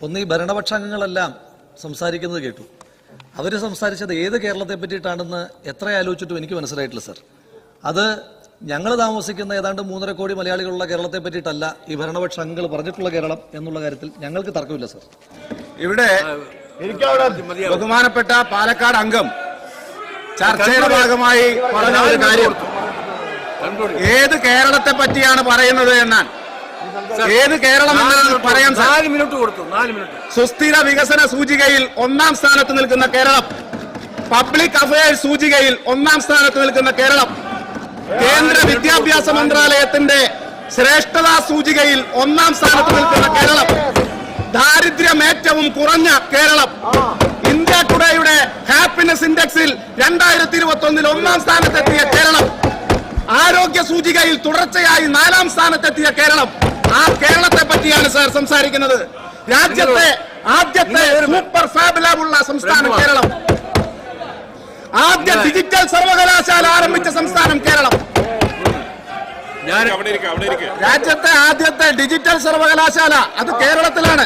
ഒന്ന് ഈ ഭരണപക്ഷാംഗങ്ങളെല്ലാം സംസാരിക്കുന്നത് കേട്ടു. അവർ സംസാരിച്ചത് ഏത് കേരളത്തെ പറ്റിയിട്ടാണെന്ന് എത്ര ആലോചിച്ചിട്ടും എനിക്ക് മനസ്സിലായിട്ടില്ല സർ. അത് ഞങ്ങൾ താമസിക്കുന്ന ഏതാണ്ട് മൂന്നര കോടി മലയാളികളുള്ള കേരളത്തെ പറ്റിയിട്ടല്ല ഈ ഭരണപക്ഷ അംഗങ്ങൾ പറഞ്ഞിട്ടുള്ള കേരളം എന്നുള്ള കാര്യത്തിൽ ഞങ്ങൾക്ക് തർക്കമില്ല സർ. ഇവിടെ ബഹുമാനപ്പെട്ട പാലക്കാട് അംഗം ചർച്ചയുടെ ഭാഗമായി പറഞ്ഞ ഒരു കാര്യം. ഏത് കേരളത്തെ പറ്റിയാണ് പറയുന്നത് എന്നാണ് ഏത് കേരളം എന്ന് പറയാൻ നാല് മിനിറ്റ് കൊടുത്തു നാല് മിനിറ്റ്. സുസ്ഥിര വികസന സൂചികയിൽ ഒന്നാം സ്ഥാനത്ത് നിൽക്കുന്ന കേരളം. പബ്ലിക് അഫയേഴ്സ് സൂചികയിൽ ഒന്നാം സ്ഥാനത്ത് നിൽക്കുന്ന കേരളം. കേന്ദ്ര വിദ്യാഭ്യാസ മന്ത്രാലയത്തിന്റെ ശ്രേഷ്ഠതാ സൂചികയിൽ ഒന്നാം സ്ഥാനത്ത് നിൽക്കുന്ന കേരളം. ദാരിദ്ര്യം ഏറ്റവും കുറഞ്ഞ കേരളം. ഇന്ത്യ ടുഡേയുടെ ഹാപ്പിനെസ് ഇൻഡെക്സിൽ രണ്ടായിരത്തി ഇരുപത്തി ഒന്നിൽ ഒന്നാം സ്ഥാനത്തെത്തിയ കേരളം. ആരോഗ്യ സൂചികയിൽ തുടർച്ചയായി നാലാം സ്ഥാനത്തെത്തിയ കേരളം. ആ കേരളത്തെ പറ്റിയാണ് സാർ സംസാരിക്കുന്നത്. രാജ്യത്തെ ആദ്യത്തെ സൂപ്പർ ഫാബ് ലാബുള്ള സംസ്ഥാനം കേരളം. ആദ്യ ഡിജിറ്റൽ സർവകലാശാല ആരംഭിച്ച സംസ്ഥാനം കേരളം. രാജ്യത്തെ ആദ്യത്തെ ഡിജിറ്റൽ സർവകലാശാല അത് കേരളത്തിലാണ്.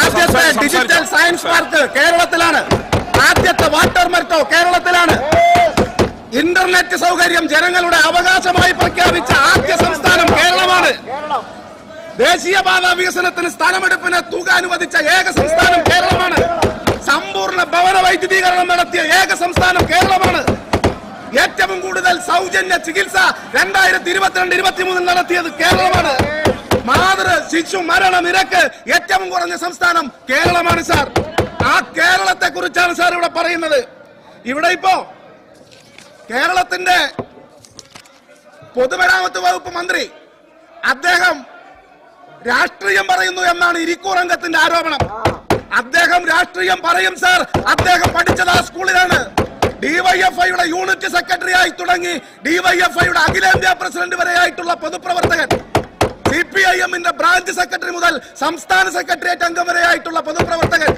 ആദ്യത്തെ ഡിജിറ്റൽ സയൻസ് പാർക്ക് കേരളത്തിലാണ്. ആദ്യത്തെ വാട്ടർ മെർക്കോ കേരളത്തിലാണ്. ഇന്റർനെറ്റ് സൗകര്യം ജനങ്ങളുടെ അവകാശമായി പ്രഖ്യാപിച്ച ആദ്യ സംസ്ഥാനം കേരളമാണ് ദേശീയപാത വികസനത്തിന് സ്ഥലമെടുപ്പിന് തുക അനുവദിച്ച ഏക സംസ്ഥാനം കേരളമാണ്. സമ്പൂർണ ഭവന വൈദ്യുതീകരണം നടത്തിയ ഏക സംസ്ഥാനം കേരളമാണ്. ഏറ്റവും കൂടുതൽ സൗജന്യ ചികിത്സ രണ്ടായിരത്തി ഇരുപത്തിരണ്ട് ഇരുപത്തിമൂന്നിൽ നടത്തിയത് കേരളമാണ്. മാതൃ ശിശു മരണ നിരക്ക് ഏറ്റവും കുറഞ്ഞ സംസ്ഥാനം കേരളമാണ് സാർ. ആ കേരളത്തെ കുറിച്ചാണ് സാർ ഇവിടെ പറയുന്നത്. ഇവിടെ ഇപ്പോ കേരളത്തിന്റെ പൊതുമരാമത്ത് വകുപ്പ് മന്ത്രി അദ്ദേഹം രാഷ്ട്രീയം പറയുന്നു എന്നാണ് ഇരിക്കൂർ അംഗത്തിന്റെ ആരോപണം. അദ്ദേഹം രാഷ്ട്രീയം പറയും സാർ. അദ്ദേഹം പഠിച്ചത് ആ സ്കൂളിലാണ്. ഡിവൈഎഫ്ഐയുടെ യൂണിറ്റ് സെക്രട്ടറി ആയി തുടങ്ങി ഡിവൈഎഫ്ഐയുടെ അഖിലേന്ത്യാ പ്രസിഡന്റ് വരെയായിട്ടുള്ള പൊതുപ്രവർത്തകൻ. സി പി ഐ എമ്മിന്റെ ബ്രാഞ്ച് സെക്രട്ടറി മുതൽ സംസ്ഥാന സെക്രട്ടേറിയറ്റ് അംഗം വരെയായിട്ടുള്ള പൊതുപ്രവർത്തകൻ.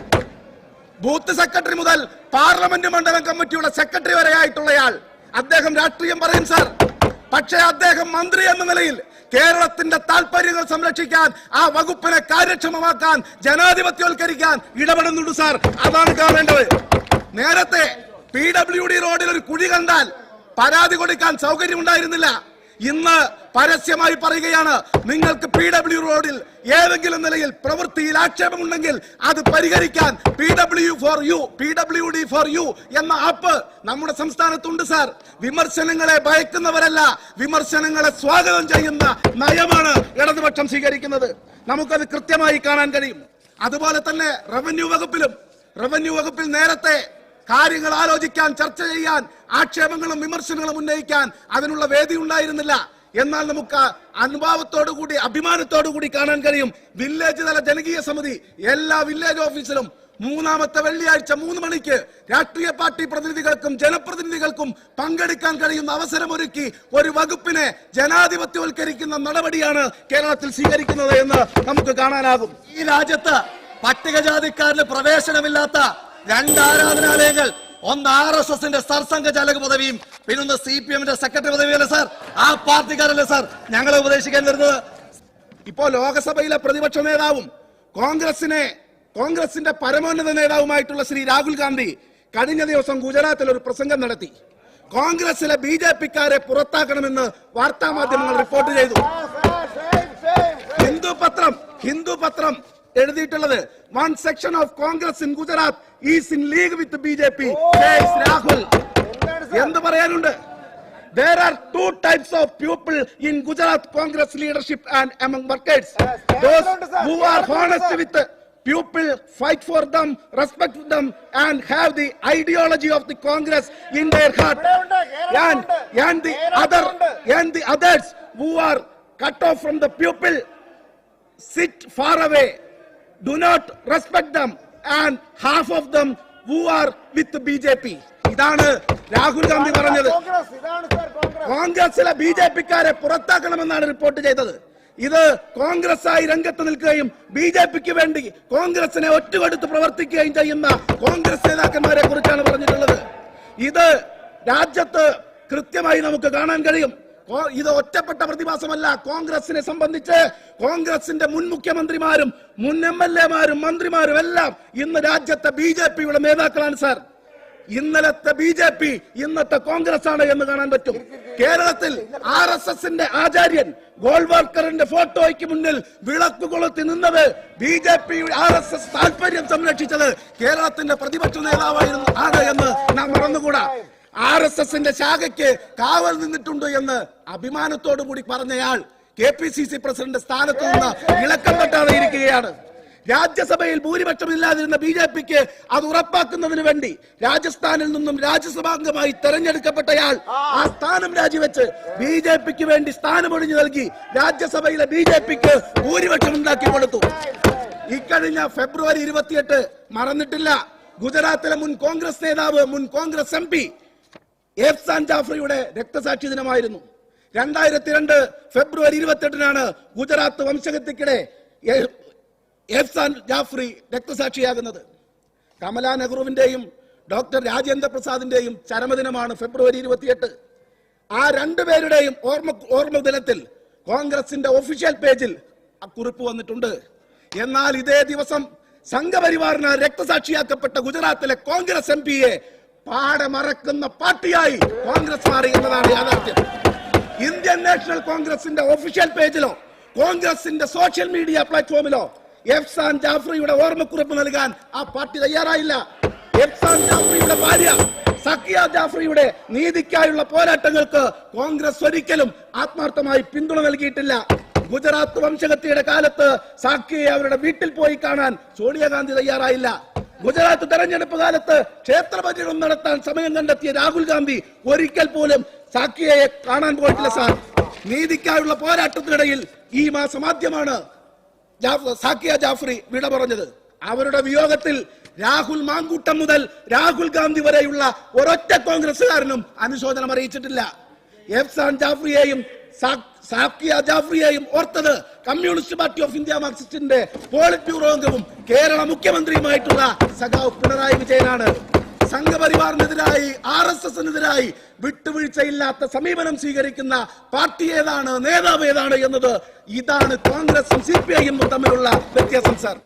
ബൂത്ത് സെക്രട്ടറി മുതൽ പാർലമെന്റ് മണ്ഡലം കമ്മിറ്റിയുടെ സെക്രട്ടറി വരെയായിട്ടുള്ളയാൾ അദ്ദേഹം രാഷ്ട്രീയം പറയും സാർ. പക്ഷേ അദ്ദേഹം മന്ത്രി എന്ന നിലയിൽ കേരളത്തിന്റെ താല്പര്യങ്ങൾ സംരക്ഷിക്കാൻ ആ വകുപ്പിനെ കാര്യക്ഷമമാക്കാൻ ജനാധിപത്യവൽക്കരിക്കാൻ ഇടപെടുന്നുണ്ട് സാർ. അതാണ് കാണേണ്ടത് നേരത്തെ പി ഡബ്ല്യു ഡി റോഡിൽ ഒരു കുഴി കണ്ടാൽ പരാതി കൊടുക്കാൻ സൗകര്യം ഉണ്ടായിരുന്നില്ല ഇന്ന് പരസ്യമായി പറയുകയാണ് നിങ്ങൾക്ക് പി ഡബ്ല്യു റോഡിൽ ഏതെങ്കിലും നിലയിൽ പ്രവൃത്തിയിൽ ആക്ഷേപമുണ്ടെങ്കിൽ അത് പരിഹരിക്കാൻ P W four U P W D four U എന്ന ആപ്പ് നമ്മുടെ സംസ്ഥാനത്തുണ്ട് സാർ. വിമർശനങ്ങളെ ഭയക്കുന്നവരല്ല വിമർശനങ്ങളെ സ്വാഗതം ചെയ്യുന്ന നയമാണ് ഇടതുപക്ഷം സ്വീകരിക്കുന്നത്. നമുക്കത് കൃത്യമായി കാണാൻ കഴിയും. അതുപോലെ തന്നെ റവന്യൂ വകുപ്പിലും റവന്യൂ വകുപ്പിൽ നേരത്തെ കാര്യങ്ങൾ ആലോചിക്കാൻ ചർച്ച ചെയ്യാൻ ആക്ഷേപങ്ങളും വിമർശനങ്ങളും ഉന്നയിക്കാൻ അതിനുള്ള വേദി ഉണ്ടായിരുന്നില്ല. എന്നാൽ നമുക്ക് അനുഭാവത്തോടു കൂടി അഭിമാനത്തോടു കൂടി കാണാൻ കഴിയും. വില്ലേജ് തല ജനകീയ സമിതി എല്ലാ വില്ലേജ് ഓഫീസിലും മൂന്നാമത്തെ വെള്ളിയാഴ്ച മൂന്ന് മണിക്ക് രാഷ്ട്രീയ പാർട്ടി പ്രതിനിധികൾക്കും ജനപ്രതിനിധികൾക്കും പങ്കെടുക്കാൻ കഴിയുന്ന അവസരമൊരുക്കി ഒരു വകുപ്പിനെ ജനാധിപത്യവൽക്കരിക്കുന്ന നടപടിയാണ് കേരളത്തിൽ സ്വീകരിക്കുന്നത് എന്ന് നമുക്ക് കാണാനാകും. ഈ രാജ്യത്ത് പട്ടികജാതിക്കാരുടെ പ്രവേശനമില്ലാത്ത രണ്ട് ആരാധനാലയങ്ങൾ ഒന്ന് ആർ എസ് എസിന്റെ സർസംഘചാലക പദവിയും പിന്നൊന്ന് സി പി എമ്മിന്റെ സെക്രട്ടറി പദവിയല്ലേ സാർ? ആ പാർട്ടിക്കാരല്ലേ സാർ ഞങ്ങളെ ഉപദേശിക്കാൻ വരുന്നത്? ഇപ്പോ ലോകസഭയിലെ പ്രതിപക്ഷ നേതാവും കോൺഗ്രസിനെ കോൺഗ്രസിന്റെ പരമോന്നത നേതാവുമായിട്ടുള്ള ശ്രീ രാഹുൽ ഗാന്ധി കഴിഞ്ഞ ദിവസം ഗുജറാത്തിൽ ഒരു പ്രസംഗം നടത്തി. കോൺഗ്രസിലെ ബി ജെ പിക്കാരെ പുറത്താക്കണമെന്ന് വാർത്താ മാധ്യമങ്ങൾ റിപ്പോർട്ട് ചെയ്തു. ഹിന്ദു പത്രം ഹിന്ദു പത്രം എഴുതിയിട്ടുള്ളത് one section of Congress in Gujarat is in league with B J P Rahul എന്ത് പറയാനുണ്ട് There are two types of people in Gujarat Congress leadership and among workers. Those who are honest with the people, fight for them, respect them, and have the ideology of the Congress in their heart. And, and the other and the others who are cut off from the people sit far away, do not respect them, and half of them who are with the BJP. ഇതാണ് രാഹുൽ ഗാന്ധി പറഞ്ഞത്. കോൺഗ്രസിലെ B J പിക്കാരെ പുറത്താക്കണമെന്നാണ് report ചെയ്തത്. ഇത് കോൺഗ്രസായി രംഗത്ത് നിൽക്കുകയും B J പിക്ക് വേണ്ടി കോൺഗ്രസിനെ ഒറ്റുകൊടുത്ത് പ്രവർത്തിക്കുകയും ചെയ്യുന്ന കോൺഗ്രസ് നേതാക്കന്മാരെ കുറിച്ചാണ് പറഞ്ഞിട്ടുള്ളത്. ഇത് രാജ്യത്ത് കൃത്യമായി നമുക്ക് കാണാൻ കഴിയും. ഇത് ഒറ്റപ്പെട്ട പ്രതിഭാസമല്ല. കോൺഗ്രസിനെ സംബന്ധിച്ച് കോൺഗ്രസിന്റെ മുൻ മുഖ്യമന്ത്രിമാരും മുൻ എം എൽ എമാരും മന്ത്രിമാരും എല്ലാം ഇന്ന് രാജ്യത്തെ ബി ജെ പിയുടെ നേതാക്കളാണ് സാർ. ഇന്നലത്തെ ബി ജെ പി ഇന്നത്തെ കോൺഗ്രസ് ആണ് എന്ന് കാണാൻ പറ്റും. കേരളത്തിൽ ആർ എസ് എസിന്റെ ആചാര്യൻ ഗോൾവർക്കറിന്റെ ഫോട്ടോയ്ക്ക് മുന്നിൽ വിളക്ക് കൊളുത്തി നിന്നത് B J P R S S താല്പര്യം സംരക്ഷിച്ചത് കേരളത്തിന്റെ പ്രതിപക്ഷ നേതാവായിരുന്നു ആണ് എന്ന് നാം മറന്നുകൂടാ. ആർ എസ് എസിന്റെ ശാഖയ്ക്ക് കാവൽ നിന്നിട്ടുണ്ട് എന്ന് അഭിമാനത്തോടു കൂടി പറഞ്ഞയാൾ K P C C president സ്ഥാനത്ത് നിന്ന് ഇളക്കം പറ്റാതെ ഇരിക്കുകയാണ് രാജ്യസഭയിൽ ഭൂരിപക്ഷം ഇല്ലാതിരുന്ന ബി ജെ പിക്ക് അത് ഉറപ്പാക്കുന്നതിന് വേണ്ടി രാജസ്ഥാനിൽ നിന്നും രാജ്യസഭാംഗമായി തെരഞ്ഞെടുക്കപ്പെട്ടയാൾ ആ സ്ഥാനം രാജിവെച്ച് ബി ജെ പിക്ക് വേണ്ടി സ്ഥാനമൊഴിഞ്ഞു നൽകി രാജ്യസഭയിലെ ബി ജെ പിക്ക് ഭൂരിപക്ഷം ഉണ്ടാക്കി കൊടുത്തു. ഇക്കഴിഞ്ഞ ഫെബ്രുവരി ഇരുപത്തിയെട്ട് മറന്നിട്ടില്ല. ഗുജറാത്തിലെ മുൻ കോൺഗ്രസ് നേതാവ് മുൻ കോൺഗ്രസ് എം പി എഫ്സാൻ ജാഫ്രിയുടെ രക്തസാക്ഷി ദിനമായിരുന്നു. രണ്ടായിരത്തി രണ്ട് ഫെബ്രുവരി ഇരുപത്തെട്ടിനാണ് ഗുജറാത്ത് വംശഗതിക്കിടെ എ- എഫ്സാൻ ജാഫ്രി രക്തസാക്ഷിയാകുന്നത്. കമലാ നെഹ്റുവിന്റെയും ഡോക്ടർ രാജേന്ദ്ര പ്രസാദിന്റെയും ചരമദിനമാണ് ഫെബ്രുവരി ഇരുപത്തിയെട്ട്. ആ രണ്ടുപേരുടെയും ഓർമ്മ ഓർമ്മ ദിനത്തിൽ കോൺഗ്രസിന്റെ ഒഫീഷ്യൽ പേജിൽ ആ കുറിപ്പ് വന്നിട്ടുണ്ട്. എന്നാൽ ഇതേ ദിവസം സംഘപരിവാറിന് രക്തസാക്ഷിയാക്കപ്പെട്ട ഗുജറാത്തിലെ കോൺഗ്രസ് എം പിയെ പാടെ മറക്കുന്ന പാർട്ടിയായി കോൺഗ്രസ് മാറി എന്നതാണ് യാഥാർത്ഥ്യം. ഇന്ത്യൻ നാഷണൽ കോൺഗ്രസിന്റെ ഒഫീഷ്യൽ പേജിലോ കോൺഗ്രസിന്റെ സോഷ്യൽ മീഡിയ പ്ലാറ്റ്ഫോമിലോ എഫ്സാൻ ജാഫ്രിയുടെ ഓർമ്മക്കുറിപ്പ് നൽകാൻ ആ പാർട്ടി തയ്യാറായില്ല. എഫ്സാൻ ജാഫ്രിയുടെ ഭാര്യ സക്കിയ ജാഫ്രിയുടെ നീതിക്കായുള്ള പോരാട്ടങ്ങൾക്ക് കോൺഗ്രസ് ഒരിക്കലും ആത്മാർത്ഥമായി പിന്തുണ നൽകിയിട്ടില്ല. ഗുജറാത്ത് വംശകത്തിയുടെ കാലത്ത് സാക്കിയെ അവരുടെ വീട്ടിൽ പോയി കാണാൻ സോണിയാഗാന്ധി തയ്യാറായില്ല. ഗുജറാത്ത് തെരഞ്ഞെടുപ്പ് കാലത്ത് ക്ഷേത്ര പര്യടനം നടത്താൻ സമയം കണ്ടെത്തിയ രാഹുൽ ഗാന്ധി ഒരിക്കൽ പോലും സാക്കിയയെ കാണാൻ പോയിട്ടില്ല സാർ. നീതിക്കായുള്ള പോരാട്ടത്തിനിടയിൽ ഈ മാസം ആദ്യമാണ് സാക്കിയ ജാഫ്രി വിട പറഞ്ഞത്. അവരുടെ വിയോഗത്തിൽ രാഹുൽ മാങ്കൂട്ടം മുതൽ രാഹുൽ ഗാന്ധി വരെയുള്ള ഒരൊറ്റ കോൺഗ്രസുകാരനും അനുശോചനം അറിയിച്ചിട്ടില്ല. എഫ്സാൻ ജാഫ്രിയെയും സാക്കിയ ജാഫ്രിയെയും ഓർത്തത് കമ്മ്യൂണിസ്റ്റ് പാർട്ടി ഓഫ് ഇന്ത്യ മാർക്സിസ്റ്റിന്റെ പോളിറ്റ് ബ്യൂറോ അംഗവും കേരള മുഖ്യമന്ത്രിയുമായിട്ടുള്ള സഖാവ് പിണറായി വിജയനാണ്. സംഘപരിവാറിനെതിരായി ആർ എസ് എസിനെതിരായി വിട്ടുവീഴ്ചയില്ലാത്ത സമീപനം സ്വീകരിക്കുന്ന പാർട്ടി ഏതാണ് നേതാവ് ഏതാണ് എന്നത് ഇതാണ് കോൺഗ്രസും സി പി ഐ എമ്മും തമ്മിലുള്ള വ്യത്യാസം സാർ.